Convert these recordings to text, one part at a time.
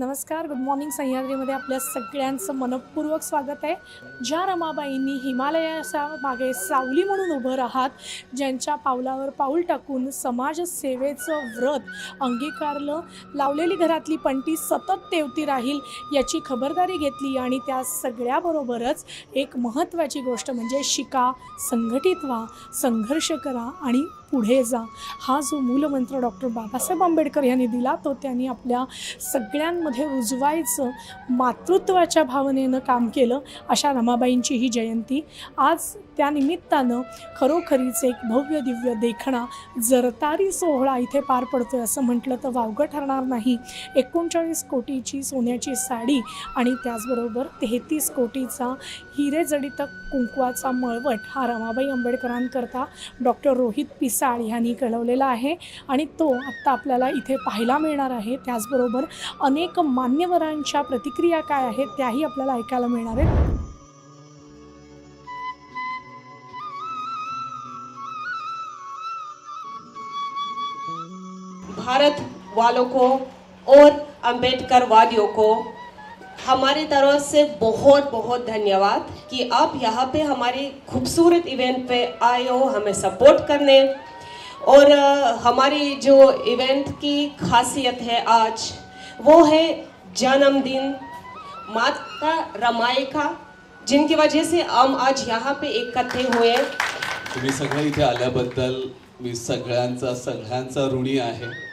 नमस्कार good morning सह्याद्रीमध्ये आपल्या सगळ्यांचं मनपूर्वक स्वागत आहे. ज्या रमाबाईंनी हिमालयाच्या मागे सावली म्हणून उभं राहत ज्यांच्या पावलावर पाऊल टाकून समाजसेवेचं व्रत अंगीकारलं लावलेली घरातली पंटी सतत तेवती राहील याची खबरदारी घेतली आणि त्या सगळ्याबरोबरच एक महत्त्वाची गोष्ट म्हणजे शिका संघटित व्हा संघर्ष करा आणि पुढे जा. हा जो मूलमंत्र डॉक्टर बाबासाहेब आंबेडकर यांनी दिला तो त्यांनी आपल्या सगळ्यांमध्ये रुजवायचं मातृत्वाच्या भावनेनं काम केलं अशा रमाबाईंची ही जयंती. आज त्या निमित्तानं खरोखरीच एक भव्य दिव्य देखणा जरतारी सोहळा इथे पार पडतोय असं म्हटलं तर वावगं ठरणार नाही. एकोणचाळीस कोटीची सोन्याची साडी आणि त्याचबरोबर तेहतीस कोटीचा हिरेजडित कुंकवाचा मळवट हा रमाबाई आंबेडकरांकरता डॉक्टर रोहित पिसाळ ह्यांनी कळवलेला आहे आणि तो आत्ता आपल्याला इथे पाहायला मिळणार आहे. त्याचबरोबर अनेक मान्यवरांच्या प्रतिक्रिया काय आहेत त्याही आपल्याला ऐकायला मिळणार आहेत. भारत वालों को और अंबेडकर वादियों को हमारी तरफ़ से बहुत बहुत धन्यवाद कि आप यहाँ पे हमारे खूबसूरत इवेंट पे आए हो, हमें सपोर्ट करने। और हमारी जो इवेंट की खासियत है आज, वो है जन्मदिन माता रमाई का जिनकी वजह से हम आज यहाँ पे इकट्ठे हुए। हैं तुम्ही सगळे इथे आल्याबद्दल मी ऋणी आहे.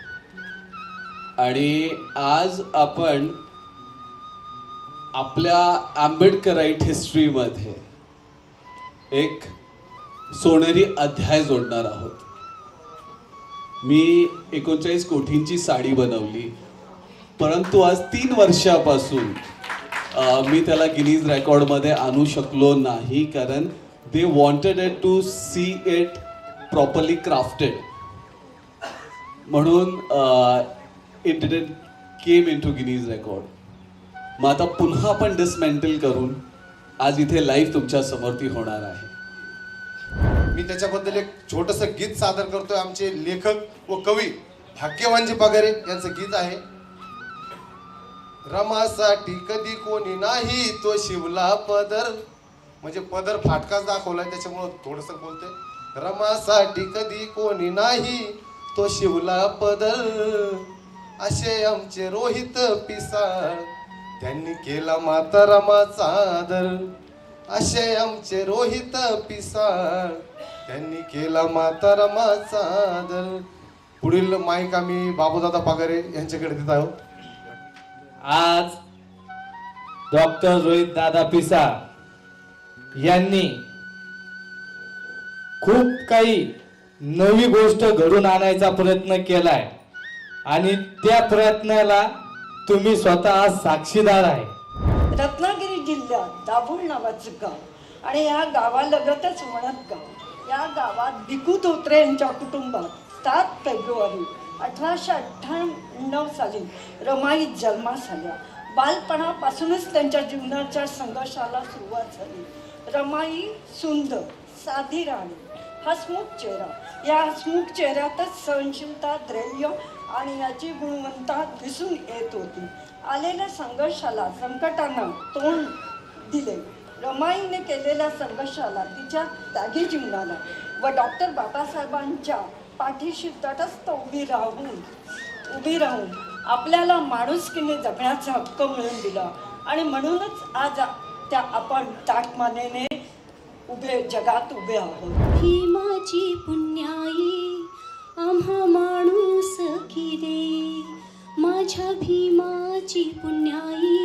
आणि आज आपण आपल्या आंबेडकराईट हिस्ट्रीमध्ये एक सोनेरी अध्याय जोडणार आहोत. मी एकोणचाळीस कोटींची साडी बनवली परंतु आज तीन वर्षापासून मी त्याला गिनीज रेकॉर्डमध्ये आणू शकलो नाही कारण they wanted it to see it properly crafted म्हणून it didn't came into Guinness record मग आता पुन्हा आपण डिसमेंटल करून आज इथे लाईव्ह तुमच्यासमोर ती होणार आहे. मी त्याच्याबद्दल एक छोटस गीत सादर करतोय. आमचे लेखक व कवी भाग्यवानजी पगारे यांचं गीत आहे. रमासाठी कधी कोणी नाही तो शिवला पदर. म्हणजे पदर फाटकाच दाखवलाय त्याच्यामुळं थोडस बोलतोय. रमासाठी कधी कोणी नाही तो शिवला पदर. असे आमचे रोहित पिसाळ. त्यांनी केला मातारामाचा आदर. असे आमचे रोहित पिसाळ. त्यांनी केला मातारामाचा आदर. पुढील माईक आम्ही बाबूदादा पागारे यांच्याकडे देत आहोत. आज डॉक्टर रोहित दादा पिसा यांनी खूप काही नवी गोष्ट घडून आणायचा प्रयत्न केलाय. आणि त्या प्रयत्नाला तुम्ही स्वतः आज साक्षीदार आहे. रत्नागिरी जिल्ह्यात दाभोळ नावाचं गाव आणि या गावालगतच म्हणत गाव. या गावात भिकू धोत्रे यांच्या कुटुंबात सात फेब्रुवारी अठराशे अठ्ठ्याण्णव साली रमाई जन्मास आल्या बालपणापासूनच त्यांच्या जीवनाच्या संघर्षाला सुरुवात झाली. रमाई सुंदर साधी राणी हसमुख चेहरा. या हसमुख चेहऱ्यातच सहनशीलता धैर्य आणि याची गुणवत्ता दिसून येत होती. आलेल्या संघर्षाला संकटांना तोंड दिले. रमाईने केलेल्या संघर्षाला तिच्या जागी जीवनाला व डॉक्टर बाबासाहेबांच्या पाठीशी तटस्थ उभी राहून उभी राहून आपल्याला माणुसकीने जगण्याचा हक्क मिळून दिला. आणि म्हणूनच आज त्या आपण ताटमानेने उभे जगात उभे आहोत. ही माझी पुण्याई ीमा चि पुण्यायी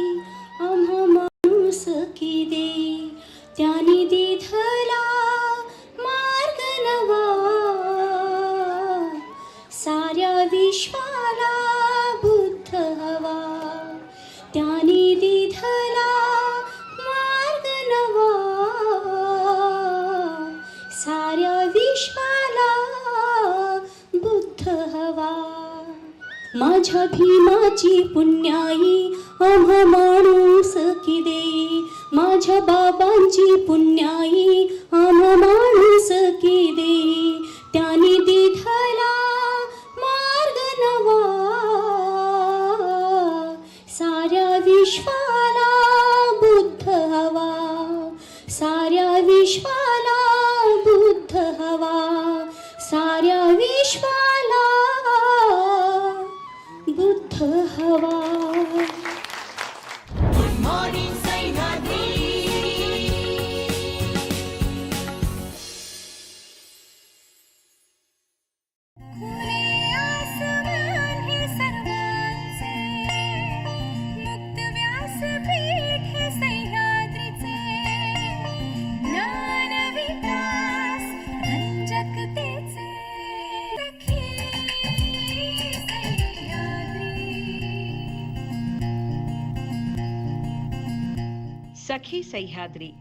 सखी सह्याद्री.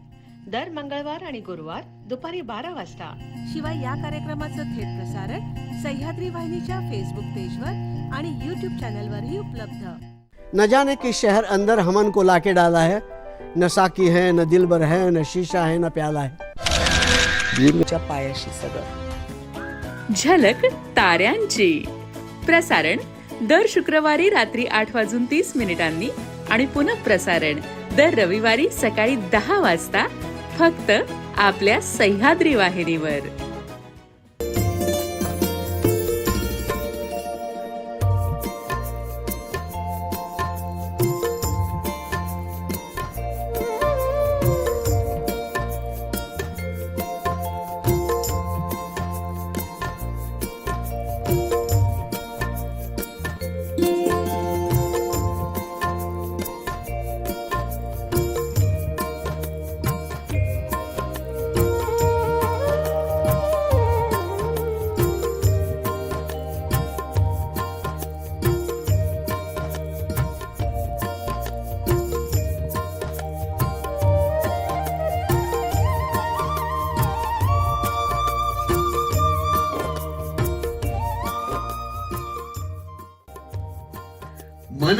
दर मंगळवार आणि गुरुवार दुपारी बारा वाजता. शिवाय या कार्यक्रमाचं थेट प्रसारण सह्याद्री वाहिनीच्या फेसबुक पेजवर आणि यूट्यूब चॅनलवरही उपलब्ध. न जाने किस शहर अंदर हमन को लाके डाला है। न साकी है न दिलबर है न शीशा है न प्याला है। पायाशी सगळं झलक ताऱ्यांची. प्रसारण दर शुक्रवारी रात्री आठ वाजून तीस मिनिटांनी आणि पुनः प्रसारण दर रविवारी सकाळी दहा वाजता फक्त आपल्या सह्याद्री वाहिनीवर.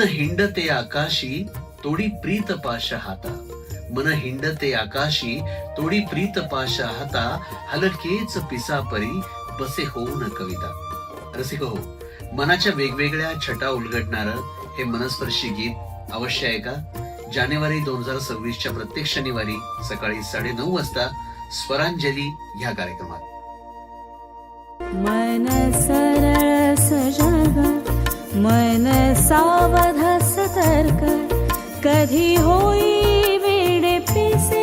हिंडते आकाशी तोडी प्रीत पाश हाता. मन हिंडते आकाशी तोडी प्रीत पाश हाता. हलकेच पिसापरी बसे होऊन कविता. रसिक हो मनाच्या वेगवेगळ्या छटा उलगडणार हे मनस्पर्शी गीत अवश्य आहे का? जानेवारी दोन हजार सव्वीसच्या प्रत्येक शनिवारी सकाळी साडेनऊ वाजता स्वरांजली ह्या कार्यक्रमात. मन सरळ सजग मन सावध सतर्क वेडे पिसे।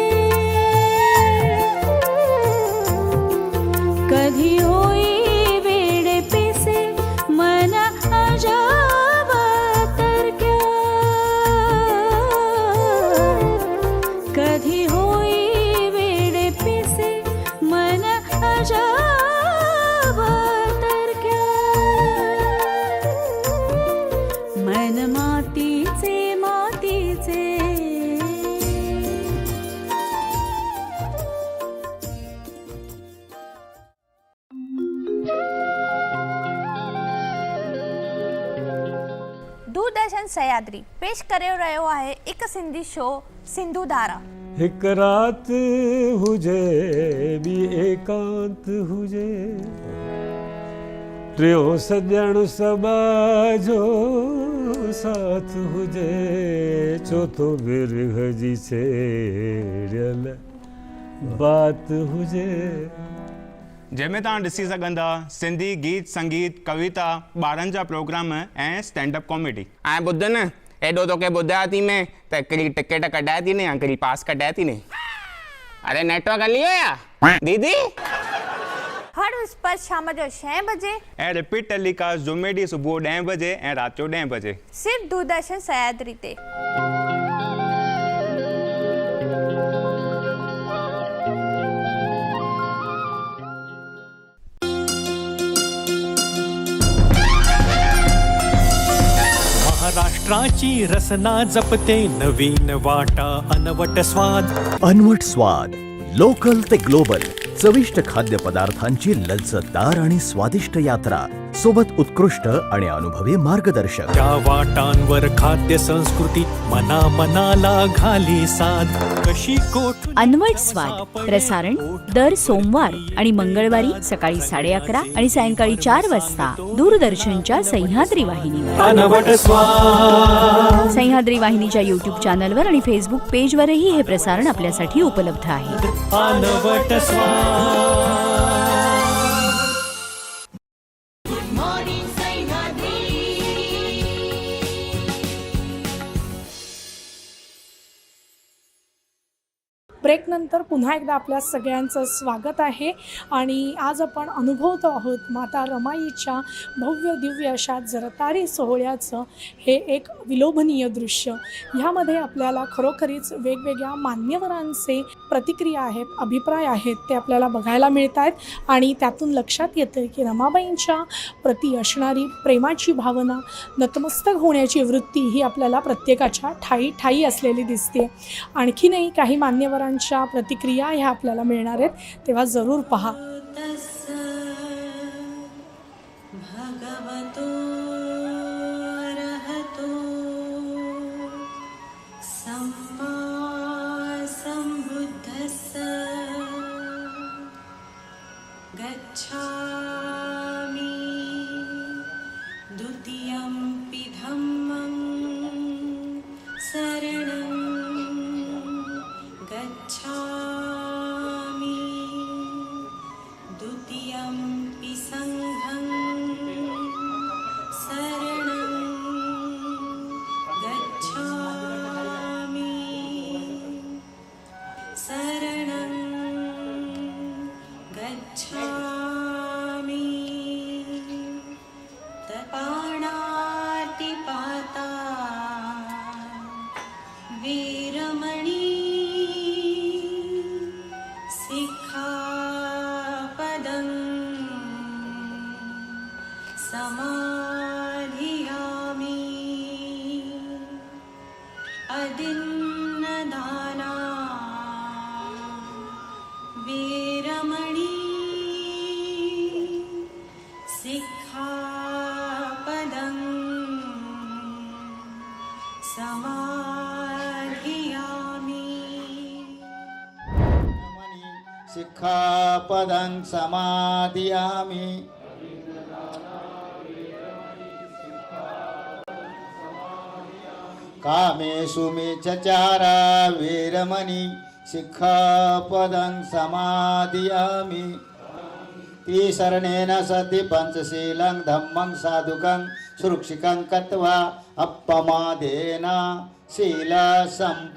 कधी होई वेडे पिसे मन अजाब तरक्या कधी होई वेडे पिसे मन अजाब सह्याद्री पेश करे रहियो आहे एक सिंधी शो सिंधु धारा। हिकु राति हुजे ॿी एकांत हुजे। टियों सॼण सबा जो साथ हुजे चौथो बिरह जी छेड़ियल बात हुजे। जैमें तव्हां ॾिसी सिंधी गीत संगीत कविता ॿारनि प्रोग्राम ऐं स्टैंड कॉमेडी। ऐं ॿुध न एॾो तोखे ॿुधायां थी मैं त टिकट कढाए थी न हिकिड़ी पास कढाए थी न अरे नेटवर्क हली दीदी? हर विस्पत शाम जो छह बजे। ऐं रिपीट टेलीकास्ट जुमे ॾींहुं सुबुह बजे ऐं राति जो ॾहें बजे। सिर्फ़ दूरदर्शन सयादरी ते। महाराष्ट्राची रसना जपते नवीन वाटा अनवट स्वाद. अनवट स्वाद लोकल ते ग्लोबल चविष्ट खाद्यपदार्थांची लज्जतदार आणि स्वादिष्ट यात्रा. सोबत उत्कृष्ट आणि अनुभवी मार्गदर्शक. त्या वाटांवर खाद्य संस्कृती मना मनाला घाली साध. कशी कोठ अनवट स्वाद प्रसारण दर सोमवार आणि मंगळवारी सकाळी साडे अकरा आणि सायंकाळी चार वाजता. दूरदर्शनच्या सह्याद्री वाहिनीवर. अनवट स्वाद. सह्याद्री वाहिनीच्या युट्यूब चॅनलवर आणि फेसबुक पेजवरही हे प्रसारण आपल्यासाठी उपलब्ध आहे. अनवट स्वाद. nós. ब्रेकनंतर पुन्हा एकदा आपल्या सगळ्यांचं स्वागत आहे. आणि आज आपण अनुभवतो आहोत माता रमाईच्या भव्य दिव्य अशा जरतारी सोहळ्याचं हे एक विलोभनीय दृश्य. ह्यामध्ये आपल्याला खरोखरीच वेगवेगळ्या मान्यवरांचे प्रतिक्रिया आहेत अभिप्राय आहेत ते आपल्याला बघायला मिळत आहेत आणि त्यातून लक्षात येतं की रमाबाईंच्या प्रती असणारी प्रेमाची भावना नतमस्तक होण्याची वृत्ती ही आपल्याला प्रत्येकाच्या ठाई ठाई असलेली दिसते. आणखीनही काही मान्यवरांच्या प्रतिक्रिया ह्या आपल्याला मिळणार आहेत तेव्हा जरूर पहा. भगवतो दारा वीरमणिखापदं समारयामि सिक्खापदं समाधियामि। कामेषु मे चचारा वीरमणि शिक्षापदं समादियामि त्रिशरणेन सति पञ्चशीलं धम्मं साधुकं सुरक्षिकं कत्वा अपमादेन शीलसम्पादितपा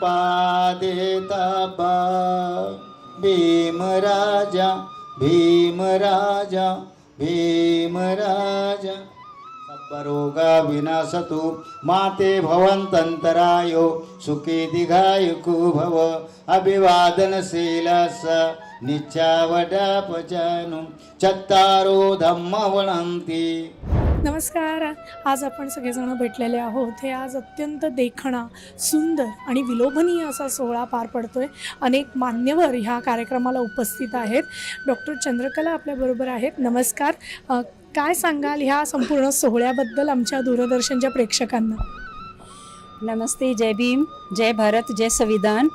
भीमराजा भीमराजा भीमराजा। सर्वरोगा विनाशतु माते भवन्तन्तरायो सुखी दीर्घायुको भव अभिवादनशीलस निच्चावडापचानु चत्तारो धम्म वणन्ति। नमस्कार आज आपण सगळेजण भेटलेले आहोत. हे आज अत्यंत देखणा सुंदर आणि विलोभनीय असा सोहळा पार पडतो आहे अनेक मान्यवर ह्या कार्यक्रमाला उपस्थित आहेत. डॉक्टर चंद्रकला आपल्याबरोबर आहेत. नमस्कार. काय सांगाल ह्या संपूर्ण सोहळ्याबद्दल आमच्या दूरदर्शनच्या प्रेक्षकांना? नमस्ते जय भीम जय भारत जय संविधान.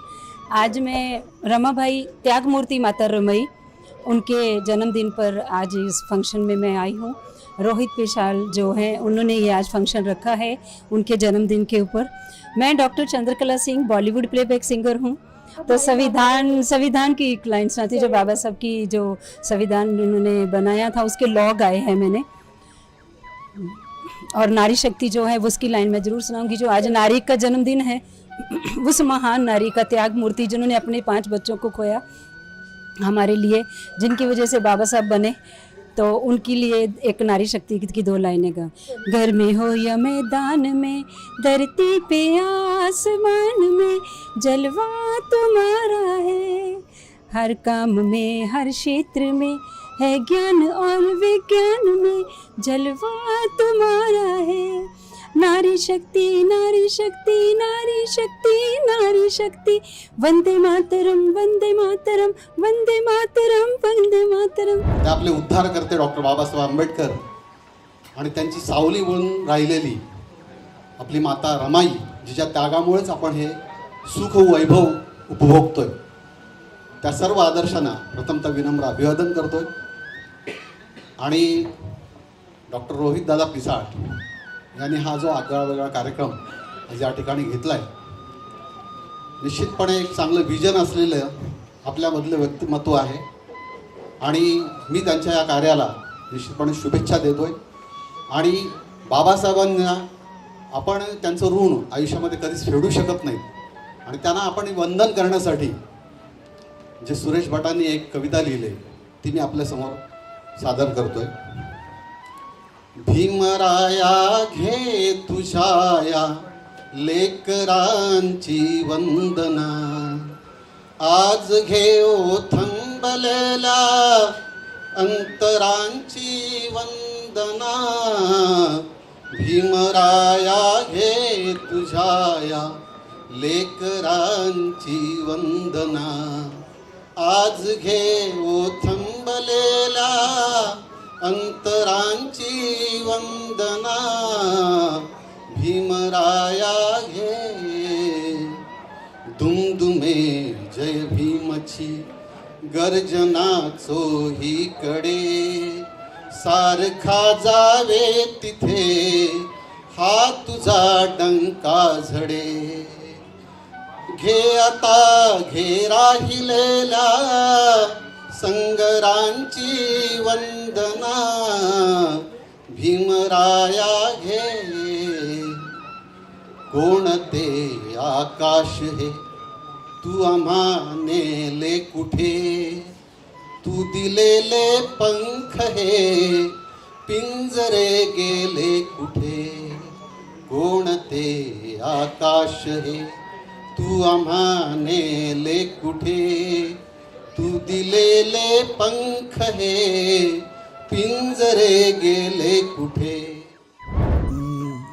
आज मैं रमाभाई त्यागमूर्ति माता रमई उनके जन्मदिन पर आज इस फंक्शन में मैं आई हूँ। रोहित पेशाल जो हैं उन्होंने ये आज फंक्शन रखा है उनके जन्मदिन के ऊपर। मैं doctor Chandrakala Singh Bollywood playback singer हूँ। तो संविधान संविधान की एक लाइन सुनाती जो बाबा साहब की जो संविधान उन्होंने बनाया था, उसके लॉ गाए हैं मैंने। और नारी शक्ति जो है उसकी लाइन में ज़रूर सुनाऊँगी, जो आज नारी का जन्मदिन है, उस महान नारी का त्याग मूर्ति जिन्होंने अपने पाँच बच्चों को खोया हमारे लिए, जिनकी वजह से बाबा साहब बने। तो उनके लिए एक नारी शक्ति की दो लाइनें का। घर में हो या मैदान में, धरती पे, आसमान में, जलवा तुम्हारा है। हर काम में, हर क्षेत्र में, है ज्ञान और विज्ञान में, जलवा तुम्हारा है। नारी शक्ती नारी शक्ती नारी शक्ती नारी शक्ती. वंदे मातरम वंदे मातरम वंदे मातरम वंदे मातरम. ते आपले उद्धार करते डॉक्टर बाबासाहेब आंबेडकर आणि त्यांची सावली म्हणून राहिलेली आपली माता रमाई जिच्या त्यागामुळेच आपण हे सुख वैभव उपभोगतोय. त्या सर्व आदर्शांना प्रथमतः विनम्र अभिवादन करतोय. आणि डॉक्टर रोहित दादा पिसाळ यांनी हा जो आगळा वेगळा कार्यक्रम या ठिकाणी घेतला आहे निश्चितपणे एक चांगलं विजन असलेलं आपल्यामधलं व्यक्तिमत्व आहे. आणि मी त्यांच्या या कार्याला निश्चितपणे शुभेच्छा देतो आहे आणि बाबासाहेबांना आपण त्यांचं ऋण आयुष्यामध्ये कधीच फेडू शकत नाही. आणि त्यांना आपण वंदन करण्यासाठी जे सुरेश भटांनी एक कविता लिहिली ती मी आपल्यासमोर सादर करतो आहे भीमराया घे तुषाया लेकरांची वंदना. आज घेऊ थंबलेला अंतरांची वंदना. भीमराया घे तुझाया लेकरांची वंदना. आज घेऊ थंबलेला अंतरांची वंदना भीमराया घे. दुमदुमे जय भीमची गर्जना चोही कडे सारखा जावे तिथे हा तुझा डंका झडे. घे आता घे राहिलेला संगरांची वंदना भीमराया घे. कोणते आकाश हे? तू आम्हा नेले कुठे? तू दिलेले पंख हे? पिंजरे गेले कुठे? कोणते आकाश हे? तू आम्हा नेले कुठे? तू दिलेले पंख हे पिंजरे गेले कुठे?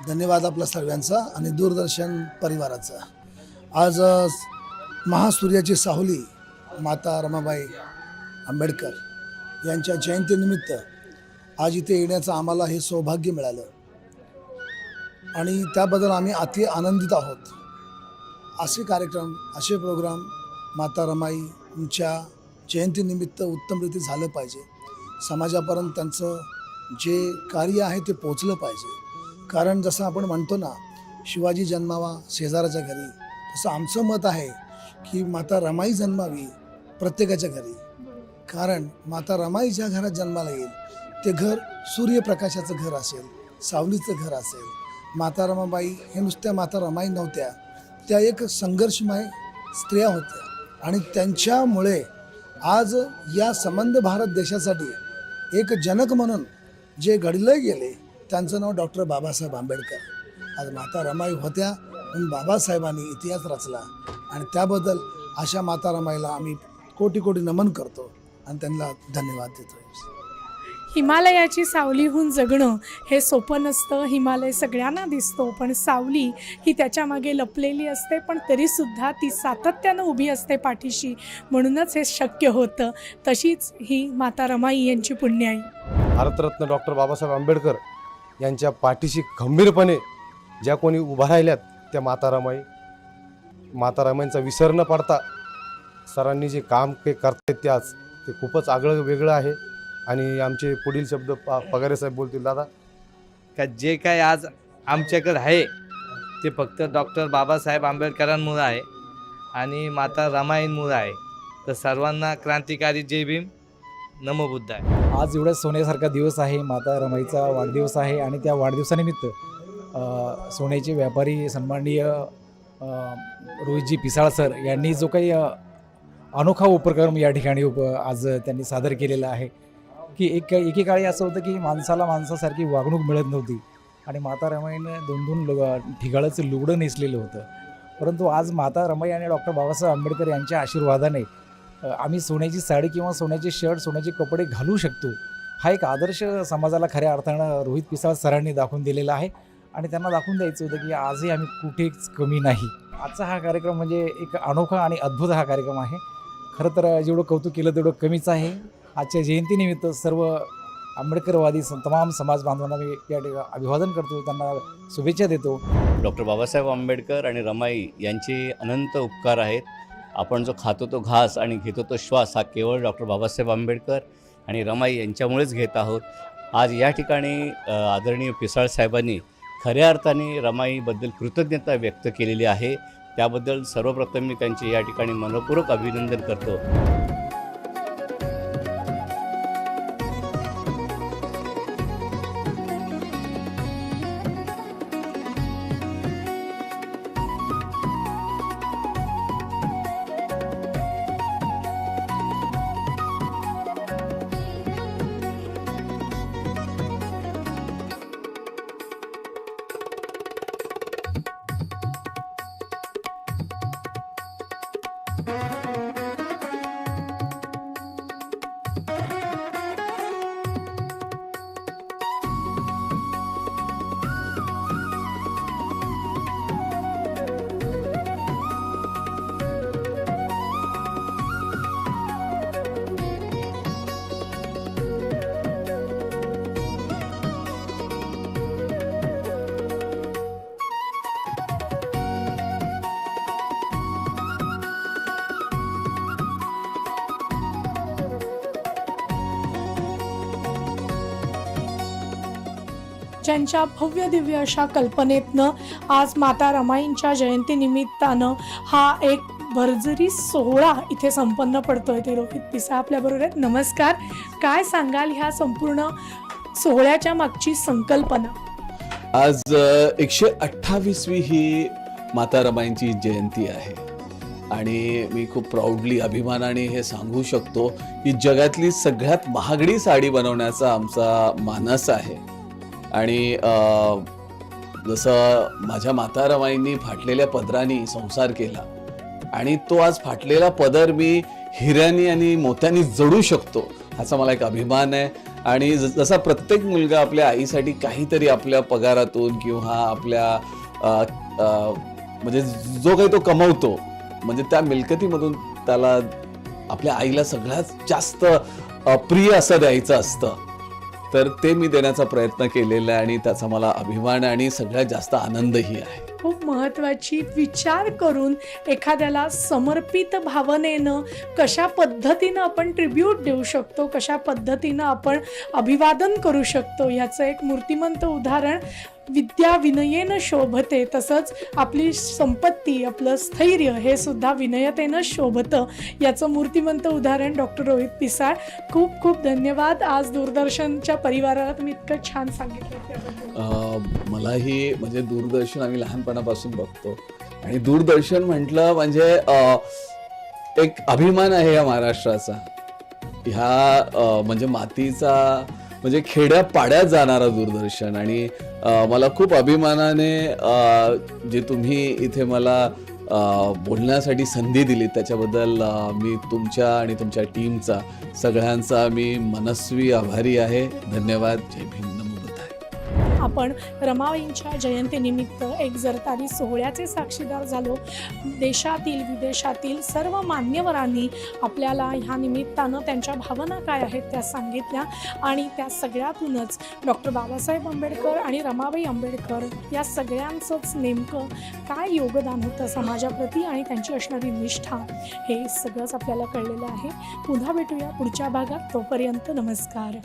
धन्यवाद आपल्या सर्वांचा आणि दूरदर्शन परिवाराचा. आज महासूर्याची साहुली माता रमाबाई आंबेडकर यांच्या जयंतीनिमित्त आज इथे येण्याचं आम्हाला हे सौभाग्य मिळालं. आणि त्याबद्दल आम्ही अति आनंदित आहोत. असे कार्यक्रम असे प्रोग्राम माता रमाई तुमच्या जयंतीनिमित्त उत्तमरिती झालं पाहिजे. समाजापर्यंत त्यांचं जे कार्य आहे ते पोचलं पाहिजे. कारण जसं आपण म्हणतो ना शिवाजी जन्मावा शेजाराच्या घरी. तसं आमचं मत आहे की माता रमाई जन्मावी प्रत्येकाच्या घरी. कारण माता रमाई ज्या घरात जन्माला येईल ते घर सूर्यप्रकाशाचं घर असेल सावलीचं घर असेल. माता रमाबाई हे नुसत्या माता रमाई नव्हत्या त्या एक संघर्षमय स्त्रिया होत्या. आणि त्यांच्यामुळे आज या संबंध भारत देशासाठी एक जनक म्हणून जे घडले गेले त्यांचं नाव डॉक्टर बाबासाहेब आंबेडकर. आज माता रमाई होत्या पण बाबासाहेबांनी इतिहास रचला आणि त्याबद्दल अशा माता रमाईला आम्ही कोटी कोटी नमन करतो आणि त्यांना धन्यवाद देतो हिमालयाची सावलीहून जगणं हे सोपं नसतं. हिमालय सगळ्यांना दिसतो पण सावली ही त्याच्यामागे लपलेली असते पण तरीसुद्धा ती सातत्यानं उभी असते पाठीशी. म्हणूनच हे शक्य होतं. तशीच ही माता रमाई यांची पुण्याई. भारतरत्न डॉक्टर बाबासाहेब आंबेडकर यांच्या पाठीशी खंबीरपणे ज्या कोणी उभा राहिल्यात त्या माता रमाई. माता रमाईंचा विसर न पडता सरांनी जे काम ते करतात त्याच ते खूपच आगळं वेगळं आहे. आणि आमचे पुढील शब्द पा पगारे साहेब बोलतील दादा. का जे काय आज आमच्याकडे आहे ते फक्त डॉक्टर बाबासाहेब आंबेडकरांमुळं आहे आणि माता रमाईंमुळं आहे. तर सर्वांना क्रांतिकारी जय भीम नमो बुद्ध आहे. आज एवढा सोन्यासारखा दिवस आहे माता रमाईचा वाढदिवस आहे आणि त्या वाढदिवसानिमित्त अ, सोन्याचे व्यापारी सन्माननीय अ, रोहितजी पिसाळ सर यांनी जो काही अ, अनोखा उपक्रम या ठिकाणी उप आज त्यांनी सादर केलेला आहे. की एक एकेकाळी असं होतं की माणसाला माणसासारखी वागणूक मिळत नव्हती. आणि माता रमाईने दोन दोन लु ठिकाळाचं लुगडं नेसलेलं होतं. परंतु आज माता रमाई आणि डॉक्टर बाबासाहेब आंबेडकर यांच्या आशीर्वादाने आम्ही सोन्याची साडी किंवा सोन्याचे शर्ट सोन्याचे कपडे घालू शकतो. हा एक आदर्श समाजाला खऱ्या अर्थानं रोहित पिसाळ सरांनी दाखवून दिलेला आहे. आणि त्यांना दाखवून द्यायचं होतं की आजही आम्ही कुठेच कमी नाही. आजचा हा कार्यक्रम म्हणजे एक अनोखा आणि अद्भुत हा कार्यक्रम आहे. खरं तर जेवढं कौतुक केलं तेवढं कमीच आहे. आजच्या जयंतीनिमित्त सर्व आंबेडकरवादी स- तमाम समाज बांधवांना मी या ठिकाणी अभिवादन करतो. त्यांना शुभेच्छा देतो. डॉक्टर बाबासाहेब आंबेडकर आणि रमाई यांचे अनंत उपकार आहेत. आपण जो खातो तो घास आणि घेतो तो श्वास हा केवळ डॉक्टर बाबासाहेब आंबेडकर आणि रमाई यांच्यामुळेच घेत आहोत. आज या ठिकाणी आदरणीय पिसाळ साहेबांनी खऱ्या अर्थाने रमाईबद्दल कृतज्ञता व्यक्त केलेली आहे. त्याबद्दल सर्वप्रथम मी त्यांचे या ठिकाणी मनपूर्वक अभिनंदन करतो. त्यांच्या भव्य दिव्य अशा कल्पनेतनं आज माता रमाईंच्या जयंतीनिमित्तानं हा एक भरजरी सोहळा इथे संपन्न पडतोय ते रोहित पिसा आपल्याबरोबर आहेत. नमस्कार. काय सांगाल ह्या संपूर्ण सोहळ्याच्या मागची संकल्पना? आज एकशे अठ्ठावीसवी ही माता रमाईंची जयंती आहे. आणि मी खूप प्राऊडली अभिमानाने हे सांगू शकतो की जगातली सगळ्यात महागडी साडी बनवण्याचा आमचा मानस आहे. आणि जसं माझ्या मतारमाईंनी फाटलेल्या पदरांनी संसार केला आणि तो आज फाटलेला पदर मी हिऱ्यानी आणि मोत्यांनी जडू शकतो ह्याचा मला एक अभिमान आहे. आणि ज- जसा प्रत्येक मुलगा आपल्या आईसाठी काहीतरी आपल्या पगारातून किंवा आपल्या म्हणजे जो काही तो कमवतो म्हणजे त्या मिलकतीमधून त्याला आपल्या आईला सगळ्यात जास्त प्रिय असं द्यायचं असतं. तर ते मी देण्याचा प्रयत्न केलेला आहे आणि त्याचा मला अभिमान आणि सगळ्यात जास्त आनंदही आहे. खूप महत्त्वाची विचार करून एखाद्याला समर्पित भावनेनं कशा पद्धतीनं आपण ट्रिब्यूट देऊ शकतो कशा पद्धतीनं आपण अभिवादन करू शकतो याचं एक मूर्तिमंत उदाहरण विद्या विनयेनं शोभते तसंच आपली संपत्ती आपलं स्थैर्य हे सुद्धा विनयतेनं शोभतं याचं मूर्तिमंत उदाहरण डॉक्टर रोहित पिसाळ. खूप खूप धन्यवाद. आज दूरदर्शनच्या परिवाराला तुम्ही इतकं छान सांगितलं मलाही म्हणजे दूरदर्शन आम्ही लहानपणापासून बघतो. आणि दूरदर्शन म्हटलं म्हणजे एक अभिमान आहे या महाराष्ट्राचा. ह्या म्हणजे मातीचा म्हणजे खेड्या पाड्यात जाणारा दूरदर्शन. आणि मला खूप अभिमानाने जे तुम्ही इथे मला बोलण्यासाठी संधी दिली त्याच्याबद्दल मी तुमच्या आणि तुमच्या टीमचा सगळ्यांचा मी मनस्वी आभारी आहे. धन्यवाद. जय भीम. आपण रमाबाईंच्या जयंतीनिमित्त एक जरतारी सोहळ्याचे साक्षीदार झालो. देशातील विदेशातील सर्व मान्यवरांनी आपल्याला ह्या निमित्तानं त्यांच्या भावना काय आहेत त्या सांगितल्या आणि त्या सगळ्यातूनच डॉक्टर बाबासाहेब आंबेडकर आणि रमाबाई आंबेडकर या सगळ्यांचंच नेमकं काय योगदान होतं समाजाप्रती आणि त्यांची असणारी निष्ठा हे सगळंच आपल्याला कळलेलं आहे. पुन्हा भेटूया पुढच्या भागात. तोपर्यंत नमस्कार.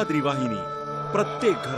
सह्याद्री वाहिनी प्रत्येक घरात